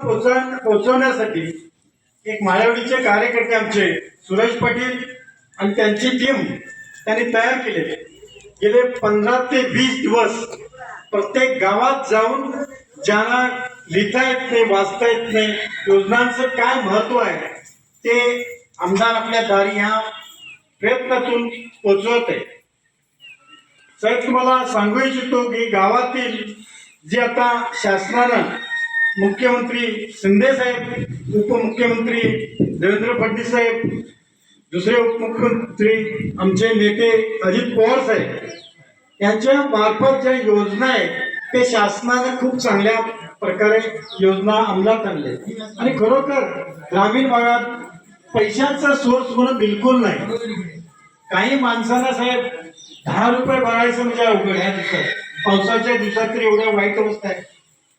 पोहोचवण्यासाठी पोचवण्यासाठी एक मायावडीचे कार्यकर्ते आमचे सुरेश पाटील आणि त्यांची टीम त्यांनी तयार केले गेले पंधरा ते वीस दिवस प्रत्येक गावात जाऊन ज्यांना लिहिता येत नाही वाचता येत नाही योजनांचं काय महत्त्व आहे ते आमदार आपल्या दारी ह्या प्रयत्नातून पोचवत आहे साहेब तुम्हाला सांगू इच्छितो की गावातील जे आता शासनानं मुख्यमंत्री शिंदे साहेब उपमुख्यमंत्री देवेंद्र फडणवीस साहेब दुसरे उपमुख्यमंत्री आमचे नेते अजित पवार साहेब. यांच्या मार्फत ज्या योजना आहेत ते शासनाने खूप चांगल्या प्रकारे योजना अंमलात आणले आणि खरोखर ग्रामीण भागात पैशाचा सोर्स म्हणून बिलकुल नाही. काही माणसांना साहेब दहा रुपये भरायचं म्हणजे अवघड ह्या दिवसात पावसाच्या दिवसात तर एवढ्या वाईट अवस्था आहे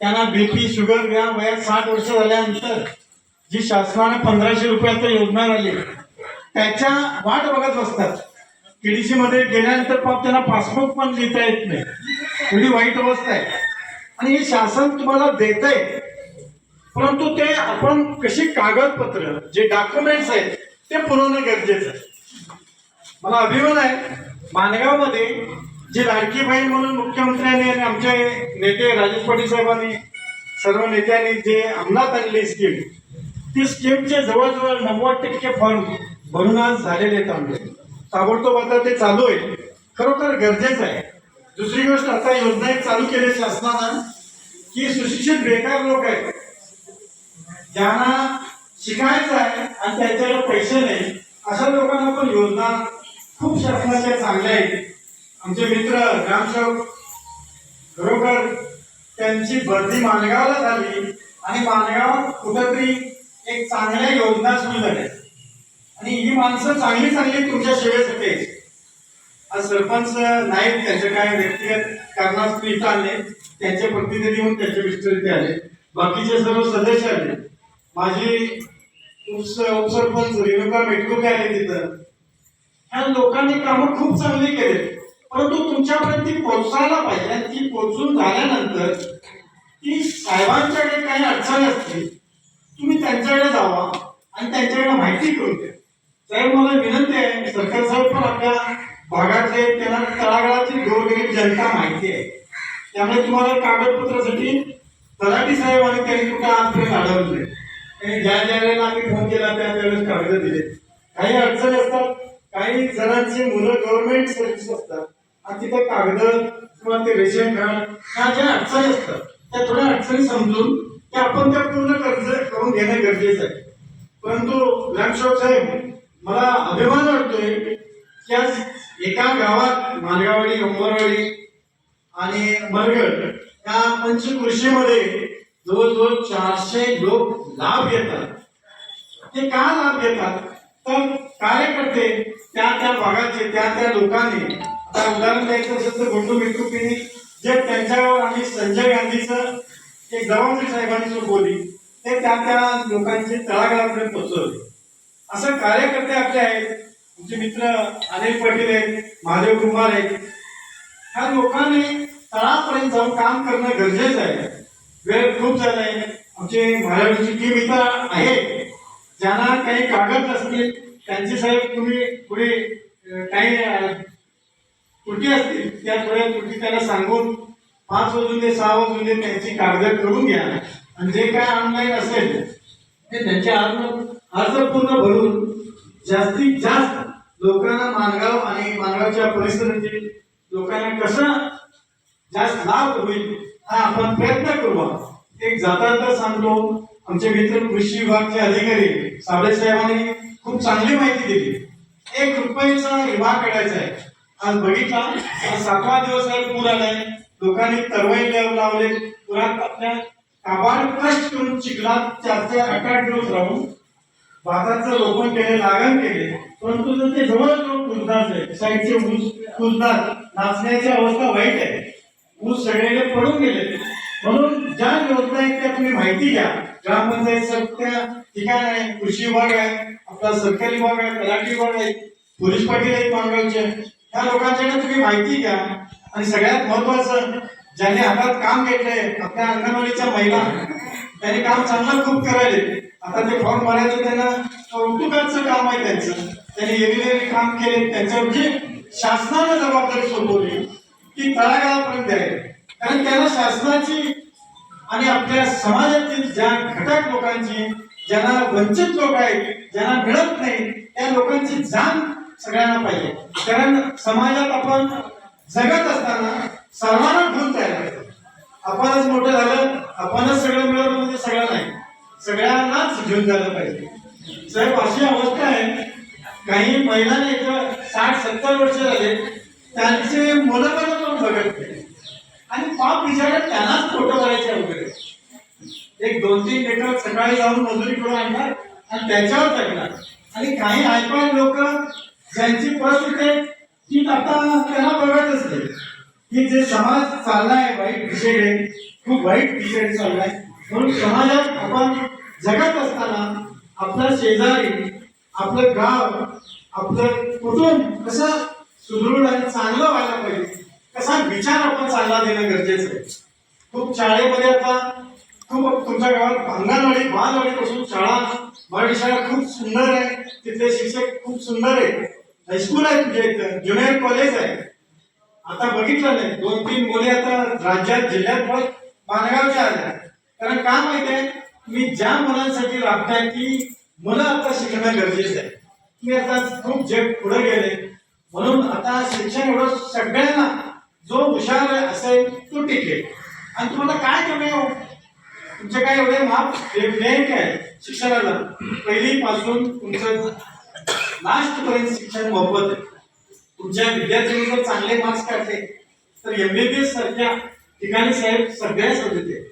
त्यांना बीपी शुगर या वयात साठ वर्ष झाल्यानंतर जी शासनाने पंधराशे रुपयाचं योजना आली त्याच्या वाट बघत बसतात. केडीसी मध्ये गेल्यानंतर पाप त्यांना पासपोर्ट पण लिहिता येत नाही. एवढी वाईट अवस्था आहे. आणि हे शासन तुम्हाला देत आहे परंतु ते आपण कशी कागदपत्र जे डॉक्युमेंट्स आहेत ते पुरवणं गरजेचं आहे. मला अभिमान आहे मानगावमध्ये जी लाडकी बहीण म्हणून मुख्यमंत्र्यांनी आणि आमचे नेते राजेश पाटील साहेबांनी सर्व नेत्यांनी जे अंमलात आणली स्कीम ती स्कीमचे जवळजवळ नव्वद टक्के फॉर्म भरून आज झालेले आहेत आमचे. ताबडतोब आता ते चालू आहे. खरोखर गरजेचं आहे. दुसरी गोष्ट आता योजना एक चालू केली शासनानं की सुशिक्षित बेकार लोक आहेत. ज्यांना शिकायचं आहे आणि त्यांच्याकडे पैसे नाही अशा लोकांना पण योजना खूप शासनाच्या चांगल्या आहेत. आमचे मित्र ग्रामसेवक खरोखर त्यांची भरती माणगावला झाली आणि मालगाव कुठंतरी एक चांगल्या योजना सुरू झाल्या. आणि ही माणसं चांगली चांगली तुमच्या सेवेसाठी आज सरपंच नाहीत त्यांचे काय व्यक्तिगत कारणास्तव इथं आले. त्यांचे प्रतिनिधी म्हणून त्यांचे मिस्टर आले. बाकीचे सर्व सदस्य आले. माझी उपस उपसरपंच रेणुका मेटकुके आले तिथं. ह्या लोकांनी कामं खूप चांगली केली परंतु तुमच्यापर्यंत ती पोहोचायला पाहिजे. ती पोहोचून झाल्यानंतर ती साहेबांच्याकडे काही अडचणी असतील तुम्ही त्यांच्याकडे जावा आणि त्यांच्याकडे माहिती करून द्या. साहेब मला विनंती आहे सरकार साहेब पण आपल्या भागातले त्यांना तळागाळाची गोरगरीब जनता माहिती आहे. त्यामुळे तुम्हाला कागदपत्रासाठी तलाठी साहेब आणि त्यांनी कुठं आजपर्यंत अडवले आणि ज्या ज्या वेळेला आम्ही फोन केला त्या त्यावेळेस कागद दिले. काही अडचणी असतात काही जणांची मुलं गव्हर्नमेंट सर्व्हिस असतात. आणि तिथं कागद किंवा ते रेशन कार्ड ह्या ज्या अडचणी असतात त्या थोड्या अडचणी समजून त्या आपण त्या पूर्ण कर्ज करून घेणं गरजेचं आहे. परंतु ग्रामसेवक साहेब मला अभिमान वाटतोय की आज एका गावात मालगावाडी उमरवाडी आणि मरगड या पंचकृषीमध्ये जवळजवळ चारशे लोक लाभ घेतात. ते का लाभ घेतात? तर कार्यकर्ते त्या त्या भागाचे त्या त्या लोकांनी आता उदाहरण द्यायचं असेल तर गुंडू मिटकुपीने जे त्यांच्यावर आम्ही संजय गांधीचं एक जबाबदारी साहेबांनी सोपवली ते त्या त्या लोकांचे तळागाळापर्यंत पोहोचवले. असं कार्यकर्ते आपले आहेत आमचे मित्र अनिल पाटील आहेत महादेव कुमार आहेत. ह्या लोकांनी तळापर्यंत जाऊन काम करणं गरजेचं आहे. वेळ खूप झाला आहे. आमचे महाराष्ट्राची टीम इथं आहे. ज्यांना काही कागद असतील त्यांचे साहेब तुम्ही पुढे काही त्रुटी असतील त्या थोड्या त्रुटी त्याला सांगून पाच वाजून ते सहा वाजून त्यांची कागद करून घ्या. आणि जे काय ऑनलाईन असेल ते त्यांचे अर्ज अर्ज पूर्ण भरून जास्तीत जास्त लोकांना मानगाव आणि मानगावच्या परिसरातील लोकांना कसं जास्त लाभ होईल हा आपण प्रयत्न करू. एक जाता सांगतो आमचे मित्र कृषी विभागचे अधिकारी साबळे साहेबांनी खूप चांगली माहिती दिली. एक रुपयाचा विभाग काढायचा आहे. आज बघितला सातवा दिवस आहे पूर आलाय. लोकांनी तरवाई लावले. पुरात आपल्या काबाड कष्ट करून चिखलात चार ते आठ आठ दिवस राहून भाताचं रोपण केले लागण केले. परंतु जर ते जवळ कुजदार साईडचे ऊस कुजदार नाचण्याची अवस्था वाईट आहे. ऊस सगळे पडून गेले. म्हणून ज्या योजना आहेत त्या तुम्ही माहिती घ्या. ग्रामपंचायत सगळ्या ठिकाण आहे कृषी विभाग आहे आपला सरकारी विभाग आहे तलाठी विभाग आहे पोलीस पाटील आहेत मांगवचे त्या लोकांच्याकडे तुम्ही माहिती घ्या. आणि सगळ्यात महत्वाचं ज्यांनी हातात काम घेतलंय आपल्या अंगणवाडीच्या महिला त्यांनी काम चांगलं खूप करायले. आता ते फॉर्म भरायचं त्यांना कौतुकाचं काम आहे त्यांचं. त्यांनी एरिलेले काम केले त्यांच्यावर जी म्हणजे शासनानं जबाबदारी सोपवली की तळागाळापर्यंत आहे कारण त्यांना शासनाची आणि आपल्या समाजातील ज्या घटक लोकांची ज्यांना वंचित लोक आहेत ज्यांना मिळत नाही त्या लोकांची जाण सगळ्यांना पाहिजे. कारण समाजात आपण जगत असताना सर्वांना घेऊन तयार करायचं. आपणच मोठं झालं आपणच सगळं मिळवलं म्हणजे सगळं नाही. सगळ्यांनाच घेऊन झालं पाहिजे. साहेब अशी अवस्था आहे. काही महिलांना इथं साठ सत्तर वर्ष झाले त्यांचे मुलं पण बघत नाही. आणि पाप बिचारा त्यांनाच फोटो करायचे वगैरे. एक दोन तीन लेकर सकाळी जाऊन मजुरी करून आणणार आणि त्याच्यावर टाकणार. आणि काही आयपाय लोक ज्यांची परिस्थिती आहे ती आता त्यांना बघत असते. की जे समाज चाललाय वाईट दिशेने खूप वाईट दिशेने चाललाय म्हणून समाजात आपण जगत असताना आपला शेजारी आपलं गाव आपलं कुटुंब कसं सुदृढ आणि चांगलं व्हायला पाहिजे कसा विचार आपण चांगला देणं गरजेचं आहे. खूप शाळेमध्ये आता खूप तुमच्या गावात अंगणवाडी बालवाडीपासून शाळा मराठी शाळा खूप सुंदर आहे तिथले शिक्षक खूप सुंदर आहे हायस्कूल आहे तुझ्या इथं. ज्युनियर कॉलेज आहे. आता बघितलं नाही. दोन तीन मुले आता राज्यात जिल्ह्यात पण मानगावच्या आल्या. कारण का माहिती आहे? तुम्ही ज्या मुलांसाठी राबताय ती मुलं आता शिकणं गरजेचं आहे. तुम्ही आता खूप जग पुढे गेले. म्हणून आता शिक्षण एवढं सगळ्यांना जो हुशार असेल तो टिकेल आणि तुम्हाला काय कमी हो? तुमचे काय एवढे माप बँक आहे शिक्षणाला? पहिली पासून तुमचं लास्ट पर्यंत शिक्षण मोफत तुमच्या विद्यार्थ्यांनी जर चांगले मार्क्स काढले तर एमबीबीएस सारख्या ठिकाणी साहेब सगळ्या होते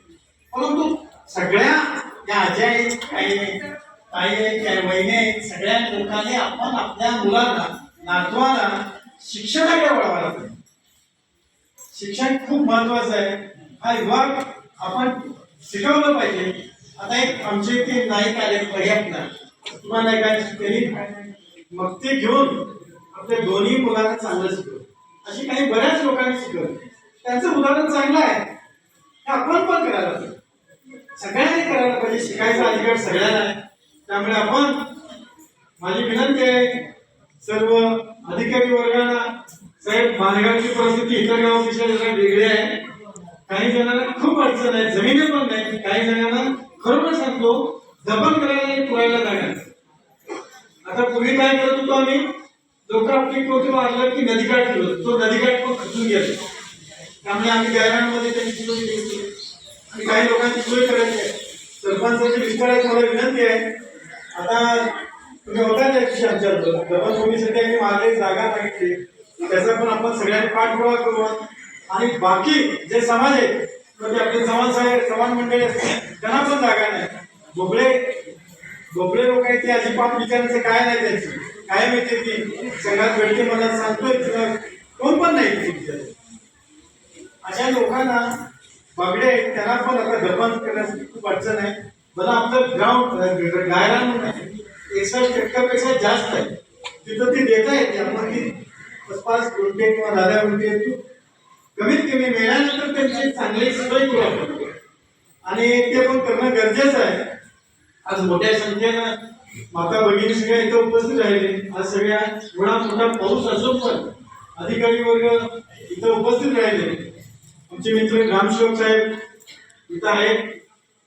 परंतु सगळ्या या आज्या आहेत काही काही काही वहिनी आहेत सगळ्या लोकांनी आपण आपल्या मुलांना नातवाला शिक्षणाकडे वळवायला पाहिजे. शिक्षण खूप महत्वाचं आहे. हा विभाग आपण शिकवलं पाहिजे. आता एक आमचे ते नाईक आले पर्याप्त तुम्हाला नायकांनी मग ते घेऊन आपल्या दोन्ही मुलांना चांगलं शिकवलं. अशी काही बऱ्याच लोकांनी शिकवलं. त्यांचं उदाहरण चांगलं आहे. हे आपण पण करायला पाहिजे. सगळ्यांनी करायला पाहिजे. शिकायचा अधिकार सगळ्यांना. आहे त्यामुळे आपण माझी विनंती आहे सर्व अधिकारी वर्गाला साहेब मालेगावची परिस्थिती इतर गावापेक्षा जरा वेगळी आहे. काही जणांना खूप अडचण आहे जमिनी पण नाही. काही जणांना खरोखर सांगतो जपण करायला पुरायला जागा आता पूर्वी काय करत होतो आम्ही? लोक आपली कोटी मारलं की नदीकाठ ठेवलं तो नदीकाठ पण खचून गेला. त्यामुळे आम्ही गैरांमध्ये त्यांनी सोय आणि काही लोकांची सोय करायची आहे. सरपंचाची विस्तार आहे मला विनंती आहे. आता तुम्ही होता त्या दिवशी आमच्याबरोबर जबलभूमी सध्या आम्ही मागे जागा सांगितली त्याचा पण आपण सगळ्यांनी पाठपुरावा करू. आणि बाकी जे समाज आहेत म्हणजे आपले समाज साहेब मंडळी असतील त्यांना पण जागा नाही. बोबडे बोबडे लोक आहेत ते अजिबात विचारायचं काय नाही त्याची. काय माहिती ती? संघात भेटते मला सांगतोय तुला कोण पण नाही ते अशा लोकांना बागडे आहेत, त्यांना पण आता दफन करण्यासाठी खूप अडचण आहे. मला आपलं ग्राउंड गायरान एकसष्ट टक्क्यापेक्षा जास्त आहे. तिथं ती देता येते आपण ती आसपास गुंटे किंवा दहा गुंटे कमीत कमी मिळाल्यानंतर त्यांची चांगली सोय करू आपण आणि ते पण करणं गरजेचं आहे. आज मोठ्या संख्येनं माता भगिनी सगळ्या इथं उपस्थित राहिले. आज सगळ्या एवढा मोठा पाऊस असून पण अधिकारी वर्ग इथं उपस्थित राहिले. आमचे मित्र ग्रामसेवक साहेब इथं आहेत.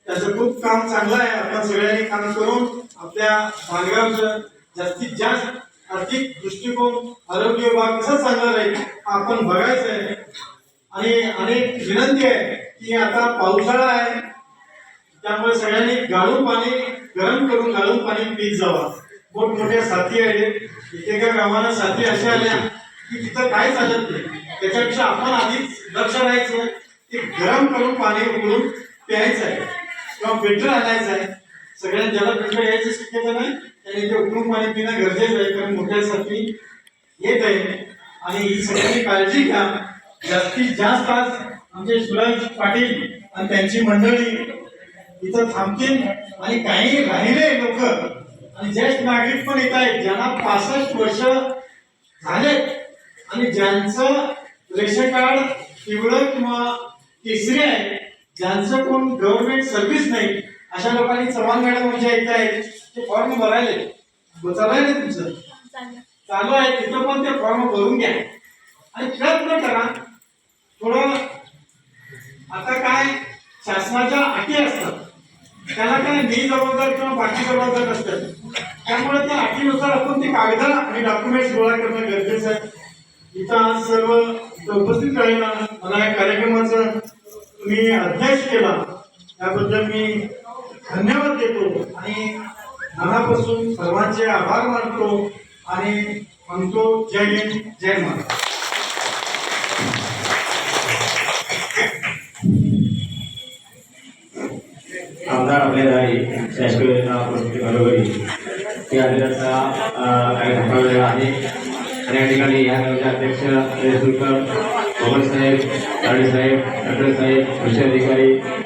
त्याचं खूप काम चांगलं आहे. आपण सगळ्यांनी काम करून आपल्या मालगावचं जास्तीत जास्त आर्थिक दृष्टिकोन आरोग्य विभाग कसा चांगला राहील आपण बघायचं आहे. आणि अनेक विनंती आहे की आता पावसाळा आहे. त्यामुळे सगळ्यांनी गाळून पाणी गरम करून गाळून पाणी पीत जावा. मोठमोठ्या साथी आले एकेका गावाला साथी अशा आल्या की तिथं काय चालत नाही. त्याच्यापेक्षा आपण आधीच लक्ष राहायचं की गरम करून पाणी उकळून प्यायचं आहे. किंवा फिल्टर आणायचं आहे. सगळ्यांना ज्याला फिल्टर यायची शक्यता नाही त्याने ते उकळून पाणी पिणं गरजेचं आहे. कारण मोठ्या साथी येत आहे आणि ही सगळ्यांनी काळजी घ्या. जास्तीत जास्त आज आमचे सुरज पाटील आणि त्यांची मंडळी इथं थांबतील आणि काही राहिले लोक. आणि ज्येष्ठ नागरिक पण येत आहेत ज्यांना पासष्ट वर्ष झालेत. आणि ज्यांचं रेशन कार्ड पिवळं किंवा केसरी आहे ज्यांचं कोण गव्हर्नमेंट सर्व्हिस नाही अशा लोकांनी चव्हाण मॅडम म्हणजे आहेत ते फॉर्म भरायले. चालायले तुमचं? चालू आहे. तिथं पण ते फॉर्म भरून घ्या. आणि प्रयत्न करा. थोडं आता काय शासनाच्या अटी असतात. त्याला काय मी जबाबदार किंवा बाकी जबाबदार नसतात. त्यामुळे त्या अटीनुसार आपण ते कागद आणि डॉक्युमेंट्स गोळा करणं गरजेचं आहे. इथं आज सर्व उपस्थित राहिला. मला या कार्यक्रमाचा तुम्ही अध्यक्ष केला. त्याबद्दल मी धन्यवाद देतो आणि मनापासून सर्वांचे आभार मानतो आणि म्हणतो जय हिंद जय महाराज अध्यक्ष सुलकर बाबासाहेब साहेब साहेब